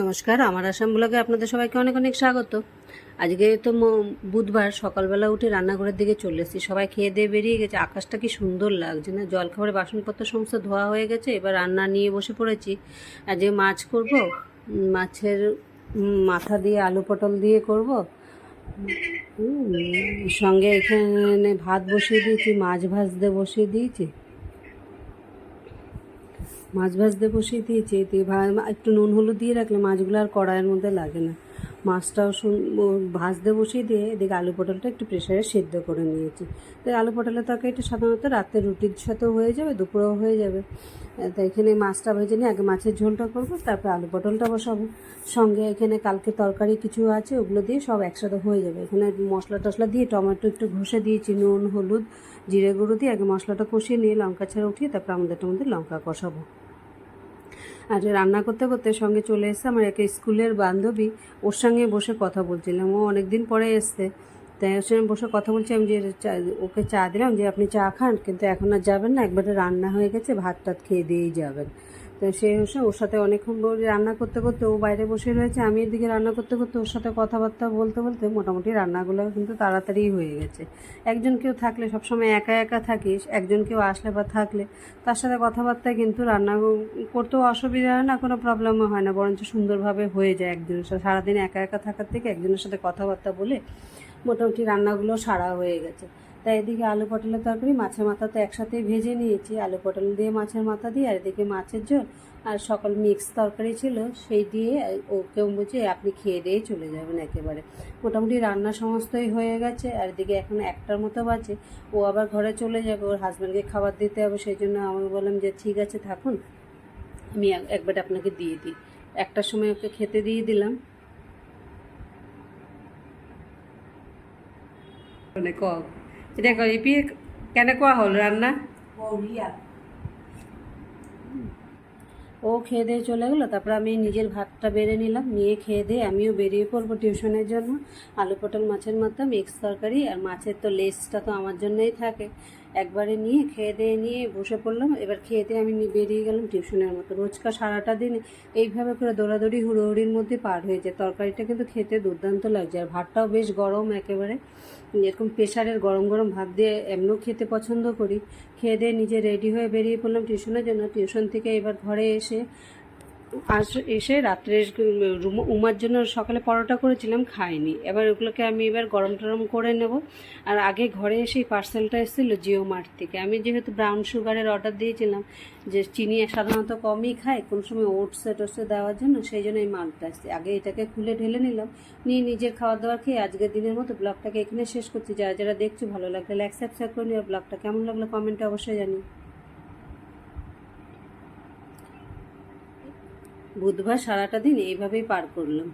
নমস্কার, আমার আসাম ব্লগে আপনাদের সবাইকে অনেক অনেক স্বাগত। আজকে তো বুধবার, সকালবেলা উঠে রান্নাঘরের দিকে চলে এসেছি। সবাই খেয়ে দিয়ে বেরিয়ে গেছে। আকাশটা কি সুন্দর লাগছে না? জলখাবারের বাসনপত্র সমস্ত ধোয়া হয়ে গেছে, এবার রান্না নিয়ে বসে পড়েছি। আজকে মাছ করব মাছের মাথা দিয়ে আলু পটল দিয়ে করব। সঙ্গে এখানে ভাত বসিয়ে দিয়েছি, মাছ ভাজতে বসিয়ে দিয়েছি। মাছ ভাজতে বসিয়ে দিয়েছি। দিয়ে একটু নুন হলুদ দিয়ে রাখলে মাছগুলো আর কড়াইয়ের মধ্যে লাগে না। মাছটাও ভাজতে বসিয়ে দিয়ে এদিকে আলু পটলটা একটু প্রেশারে সেদ্ধ করে নিয়েছি। তো আলু পটলের তরকারিটা সাধারণত রাতে রুটির সাথেও হয়ে যাবে, দুপুরেও হয়ে যাবে। তো এখানে মাছটা ভেজে নিয়ে আগে মাছের ঝোলটা করব, তারপরে আলু পটলটা বসাবো। সঙ্গে এখানে কালকে তরকারি কিছু আছে, ওগুলো দিয়ে সব একসাথে হয়ে যাবে। এখানে মশলা টশলা দিয়ে টমেটো একটু ঘষে দিয়েছি, নুন, হলুদ, জিরে গুঁড়ো দিয়ে আগে মশলাটা কষিয়ে নিয়ে লঙ্কা ছাড়া উঠিয়ে তারপরে আমাদের আমাদের লঙ্কা কষাবো। আর রান্না করতে করতে সঙ্গে চলে এসে আমার একটা স্কুলের বান্ধবী। ওর সঙ্গে বসে কথা বলছিলাম। ও অনেকদিন পরে এসছে। তাই ওর সঙ্গে বসে কথা বলছিলাম যে ওকে চা দিলাম যে, আপনি চা খান। কিন্তু এখন আর যাবেন না। একবারে রান্না হয়ে গেছে ভাত টাত খেয়ে দিয়েই যাবেন। তো সে হচ্ছে ওর সাথে অনেকক্ষণ রান্না করতে করতে ও বাইরে বসে রয়েছে, আমি এদিকে রান্না করতে করতে ওর সাথে কথাবার্তা বলতে বলতে মোটামুটি রান্নাগুলো কিন্তু তাড়াতাড়ি হয়ে গেছে। একজন কেউ থাকলে, সবসময় একা একা থাকিস, একজন কেউ আসলে বা থাকলে তার সাথে কথাবার্তায় কিন্তু রান্না করতেও অসুবিধা হয় না, কোনো প্রবলেমও হয় না, বরঞ্চ সুন্দরভাবে হয়ে যায় একজনের সাথে। সারাদিন একা একা থাকার থেকে একজনের সাথে কথাবার্তা বলে মোটামুটি রান্নাগুলো সারা হয়ে গেছে। তাই এদিকে আলু পটলের তরকারি, মাছের মাথা তো একসাথেই ভেজে নিয়েছি। আলু পটল দিয়ে মাছের মাথা দিয়ে, আর এদিকে মাছের ঝোল। আর সকল মিক্স তরকারি ছিল, সেই দিয়ে ওকে বুঝে আপনি খেয়ে দিয়ে চলে যাবেন একেবারে। মোটামুটি রান্না সমস্তই হয়ে গেছে, আর এদিকে এখন একটার মতো বাজে। ও আবার ঘরে চলে যাবে, ওর হাজব্যান্ডকে খাবার দিতে হবে, সেই জন্য আমি বললাম যে, ঠিক আছে, থাকুন। আমি এক- একবার আপনাকে দিয়ে দিই। একটার সময় ওকে খেতে দিয়ে দিলাম। মানে ক এটা রিপি কেনেকুৱা কেন কোয়া হল রান্না? ও খেয়ে দিয়ে চলে গেলো তারপর আমি নিজের ভাতটা বেড়ে নিলাম নিয়ে খেয়ে দিয়ে আমিও বেরিয়ে পড়ব টিউশনের জন্য। আলু পটল মাছের মাধ্যমে মিক্স তরকারি আর মাছের তো লেসটা তো আমার জন্যই থাকে। একবারে নিয়ে, খেয়ে দিয়ে নিয়ে বসে পড়লাম। এবার খেয়ে দিয়ে আমি বেরিয়ে গেলাম টিউশনের মতো। রোজকার সারাটা দিন এইভাবে করে দৌড়াদৌড়ি হুড়োহুড়ির মধ্যে পার হয়ে যায়। তরকারিটা কিন্তু খেতে দুর্দান্ত লাগছে। আর ভাতটাও বেশ গরম একেবারে। এরকম প্রেশারের গরম গরম ভাত দিয়ে এমনিও খেতে পছন্দ করি। খেয়ে দিয়ে নিজে রেডি হয়ে বেরিয়ে পড়লাম টিউশনের জন্য। টিউশন থেকে এবার ঘরে এসে আস এসে রাত্রে উমার জন্য সকালে পরোটা করেছিলাম, খাইনি। এবার ওগুলোকে আমি এবার গরম টরম করে নেব। আর আগে ঘরে এসেই পার্সেলটা এসেছিল জিও মার্ট থেকে। আমি যেহেতু ব্রাউন সুগারের অর্ডার দিয়েছিলাম যে চিনি সাধারণত কমই খায়, কোন সময় ওটসে টোটসে দেওয়ার জন্য, সেই জন্য এই মালটা আসছে আগে এটাকে খুলে ঢেলে নিলাম, নিয়ে নিজের খাওয়া দাওয়া খেয়ে আজকের দিনের মতো ব্লগটাকে এখানে শেষ করছি। যারা যারা দেখছ, ভালো লাগলে লাইক সাবস্ক্রাইব করে নিও। ব্লগটা কেমন লাগল কমেন্টে অবশ্যই জানি বুধবার সারাটা দিন এইভাবেই পার করলাম।